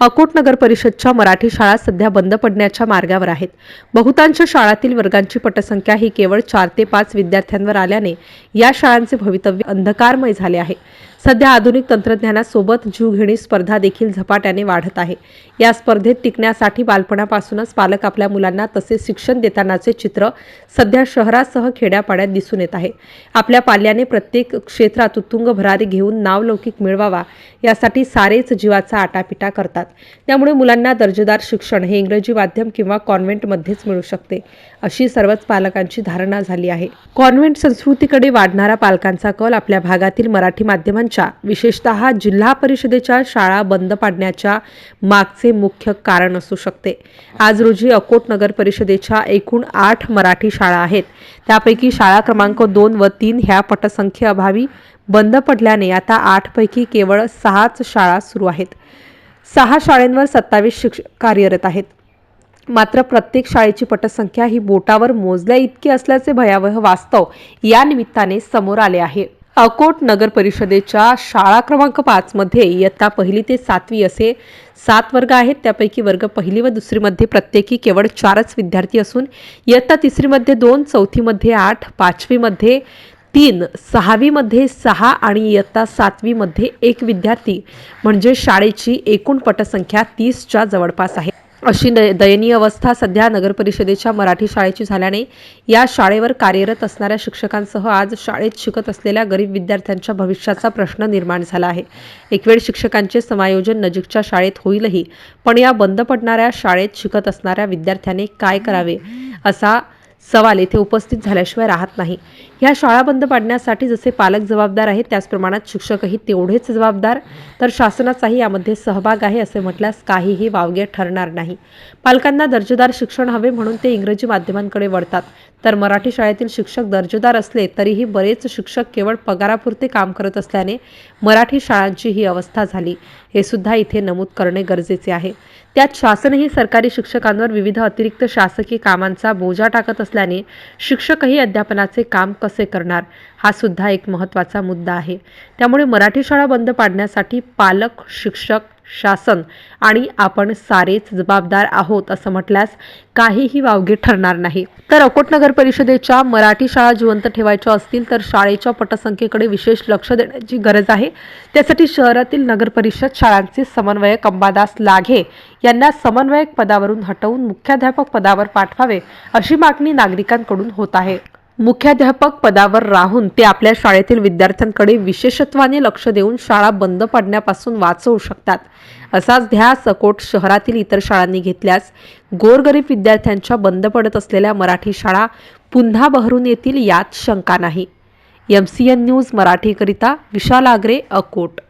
अकोट नगर परिषदच्या मराठी शाळा सध्या बंद पडण्याच्या मार्गावर आहेत. बहुतांश शाळातील वर्गांची पटसंख्या ही केवळ चार ते पाच विद्यार्थ्यांवर आल्याने या शाळांचे भवितव्य अंधकारमय झाले आहे. सध्या आधुनिक तंत्रज्ञानासोबत जीवघेणी स्पर्धा देखील झपाट्याने वाढत आहे. या स्पर्धेत टिकण्यासाठी बालपणापासूनच पालक आपल्या मुलांना तसे शिक्षण देतानाचे चित्र सध्या शहरासह खेड्यापाड्यात दिसून येत आहे. आपल्या पाल्याने प्रत्येक क्षेत्रात उत्तुंग भरारी घेऊन नावलौकिक मिळवावा यासाठी सारेच जीवाचा आटापिटा करतात. त्यामुळे मुलांना दर्जेदार शिक्षण हे इंग्रजी माध्यम किंवा कॉन्व्हेंटमध्येच मिळू शकते अशी सर्वच पालकांची धारणा झाली आहे. कॉन्व्हेंट संस्कृतीकडे वाढणारा पालकांचा कल आपल्या भागातील मराठी माध्यमांच्या विशेषतः जिल्हा परिषदेच्या शाळा बंद पाडण्याच्या मागचे मुख्य कारण असू शकते. आज रोजी अकोट नगर परिषदेच्या एकूण आठ मराठी शाळा आहेत. त्यापैकी शाळा क्रमांक दोन व तीन ह्या पटसंख्येअभावी बंद पडल्याने आता आठपैकी केवळ सहाच शाळा सुरू आहेत. सहा शाळेंवर सत्तावीस शिक्षक कार्यरत आहेत. मात्र प्रत्येक शाळेची पटसंख्या ही बोटावर मोजल्या इतकी असल्याचे भयावह वास्तव या निमित्ताने समोर आले आहे. अकोट नगर परिषदेच्या शाळा क्रमांक पाचमध्ये इयत्ता पहिली ते सातवी असे सात वर्ग आहेत. त्यापैकी वर्ग पहिली व दुसरीमध्ये प्रत्येकी केवळ चारच विद्यार्थी असून इयत्ता तिसरीमध्ये दोन चौथीमध्ये आठ पाचवीमध्ये तीन सहावीमध्ये सहा आणि इयत्ता सातवीमध्ये एक विद्यार्थी. म्हणजे शाळेची एकूण पटसंख्या तीसच्या जवळपास आहे. अशी द दयनीय अवस्था सध्या नगरपरिषदेच्या मराठी शाळेची झाल्याने या शाळेवर कार्यरत असणाऱ्या शिक्षकांसह आज शाळेत शिकत असलेल्या गरीब विद्यार्थ्यांच्या भविष्याचा प्रश्न निर्माण झाला आहे. एकवेळ शिक्षकांचे समायोजन नजीकच्या शाळेत होईलही पण या बंद पडणाऱ्या शाळेत शिकत असणाऱ्या विद्यार्थ्याने काय करावे असा सवाल येथे उपस्थित झाल्याशिवाय राहत नाही. ह्या शाळा बंद पाडण्यासाठी जसे पालक जबाबदार आहेत त्याच प्रमाणात शिक्षकही तेवढेच जबाबदार. तर शासनाचाही यामध्ये सहभाग आहे असे म्हटल्यास काहीही वावगे ठरणार नाही. पालकांना दर्जेदार शिक्षण हवे म्हणून ते इंग्रजी माध्यमांकडे वळतात. तर मराठी शाळेतील शिक्षक दर्जेदार असले तरीही बरेच शिक्षक केवळ पगारापुरते काम करत असल्याने मराठी शाळांची ही अवस्था झाली. हे सुद्धा इथे नमूद करणे गरजेचे आहे. त्यात शासनही सरकारी शिक्षकांवर विविध अतिरिक्त शासकीय कामांचा बोजा टाकत असल्याने शिक्षकही अध्यापनाचे काम कसे करणार? हा सुद्धा एक महत्त्वाचा मुद्दा आहे. त्यामुळे मराठी शाळा बंद पाडण्यासाठी पालक शिक्षक शासन आणि आपण सारेच जबाबदार आहोत असं म्हटल्यास काहीही वावगे ठरणार नाही. तर अकोट नगर परिषदेच्या मराठी शाळा जिवंत ठेवायच्या असतील तर शाळेच्या पटसंख्येकडे विशेष लक्ष देण्याची गरज आहे. त्यासाठी शहरातील नगर परिषद शाळांचे समन्वयक अंबादास लाघे यांना समन्वयक पदावरून हटवून मुख्याध्यापक पदावर पाठवावे अशी मागणी नागरिकांकडून होत आहे. मुख्याध्यापक पदावर राहून ते आपल्या शाळेतील विद्यार्थ्यांकडे विशेषत्वाने लक्ष देऊन शाळा बंद पडण्यापासून वाचवू शकतात. असाच ध्यास अकोट शहरातील इतर शाळांनी घेतल्यास गोरगरीब विद्यार्थ्यांच्या बंद पडत असलेल्या मराठी शाळा पुन्हा बहरून येतील यात शंका नाही. एम सी एन न्यूज मराठीकरिता विशाल आगरे अकोट.